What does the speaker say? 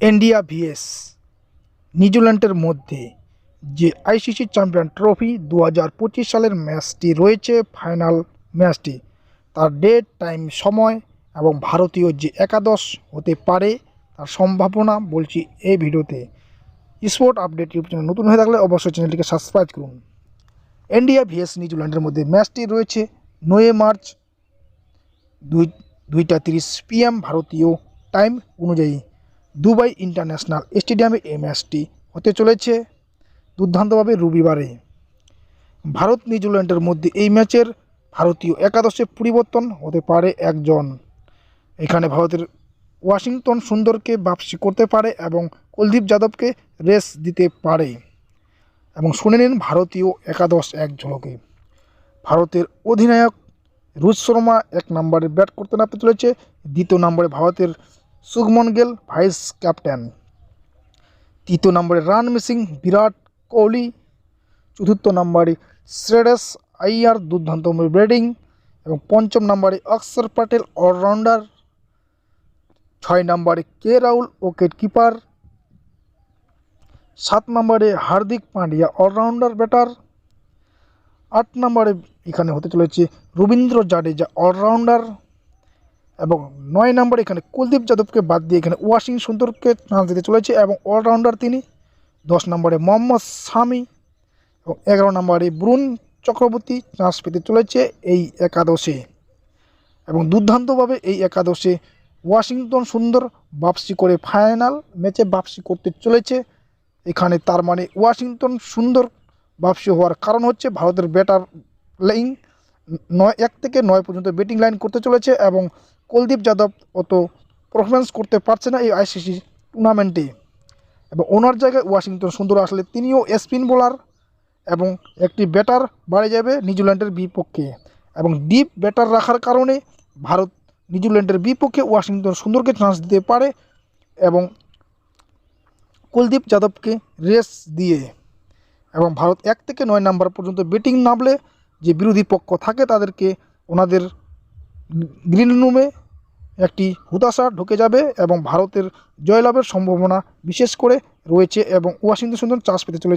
India VS নিউজিল্যান্ডের মধ্যে যে আইসিসি চ্যাম্পিয়ন ট্রফি দু হাজার পঁচিশ সালের ম্যাচটি রয়েছে ফাইনাল ম্যাচটি। তার ডেট টাইম সময় এবং ভারতীয় যে একাদশ হতে পারে তার সম্ভাবনা বলছি এই ভিডিওতে। স্পোর্ট আপডেট ইউটিউব চ্যানেল নতুন হয়ে থাকলে অবশ্যই চ্যানেলটিকে সাবস্ক্রাইব করুন। ইন্ডিয়া ভিএস নিউজিল্যান্ডের মধ্যে ম্যাচটি রয়েছে নয় মার্চ দুই দুইটা তিরিশ পিএম ভারতীয় টাইম অনুযায়ী। দুবাই ইন্টারন্যাশনাল স্টেডিয়ামে এই ম্যাচটি হতে চলেছে দুর্দান্তভাবে রবিবারে। ভারত নিউজিল্যান্ডের মধ্যে এই ম্যাচের ভারতীয় একাদশে পরিবর্তন হতে পারে একজন। এখানে ভারতের ওয়াশিংটন সুন্দরকে বাপসি করতে পারে এবং কুলদীপ যাদবকে রেস দিতে পারে। এবং শুনে নিন ভারতীয় একাদশ এক ঝলকে। ভারতের অধিনায়ক রোহিত শর্মা এক নম্বরে ব্যাট করতে নামতে চলেছে। দ্বিতীয় নম্বরে ভারতের শুভমন গেল, ভাইস ক্যাপ্টেন। তৃতীয় নম্বরে রান মিসিং বিরাট কোহলি। চতুর্থ নম্বরে শ্রেয়স আইয়ার, দুর্দান্ত ব্যাটিং। এবং পঞ্চম নম্বরে অক্ষর প্যাটেল, অলরাউন্ডার। ছয় নম্বরে কে রাহুল, উইকেট কিপার। সাত নম্বরে হার্দিক পান্ডিয়া, অলরাউন্ডার ব্যাটার। আট নম্বরে এখানে হতে চলেছে রবীন্দ্র জাডেজা, অলরাউন্ডার। এবং নয় নম্বরে এখানে কুলদীপ যাদবকে বাদ দিয়ে এখানে ওয়াশিং সুন্দরকে চান্স দিতে চলেছে এবং অলরাউন্ডার তিনি। দশ নম্বরে মোহাম্মদ শামি এবং এগারো নম্বরে ব্রুন চক্রবর্তী চান্স পেতে চলেছে এই একাদশে। এবং দুর্দান্তভাবে এই একাদশে ওয়াশিংটন সুন্দর বাপসি করে ফাইনাল ম্যাচে বাপসি করতে চলেছে। এখানে তার মানে ওয়াশিংটন সুন্দর বাপসি হওয়ার কারণ হচ্ছে ভারতের ব্যাটার লাইন নয় এক থেকে নয় পর্যন্ত ব্যাটিং লাইন করতে চলেছে এবং কুলদীপ যাদব অত পারফরমেন্স করতে পারছে না এই আইসিসি টুর্নামেন্টে এবং ওনার জায়গায় ওয়াশিংটন সুন্দর আসলে তিনিও স্পিন বোলার এবং একটি ব্যাটার বাড়ে যাবে নিউজিল্যান্ডের বিপক্ষে। এবং ডিপ ব্যাটার রাখার কারণে ভারত নিউজিল্যান্ডের বিপক্ষে ওয়াশিংটন সুন্দরকে চান্স দিতে পারে এবং কুলদীপ যাদবকে রেস দিয়ে। এবং ভারত এক থেকে নয় নাম্বার পর্যন্ত ব্যাটিং নামলে যে বিরোধী পক্ষ থাকে তাদেরকে ওনাদের গ্রিন রুমে একটি হুতাশা ঢুকে যাবে এবং ভারতের জয়লাভের সম্ভাবনা বিশেষ করে রয়েছে এবং ওয়াশিংটন সুন্দর চাষ পেতে চলেছে।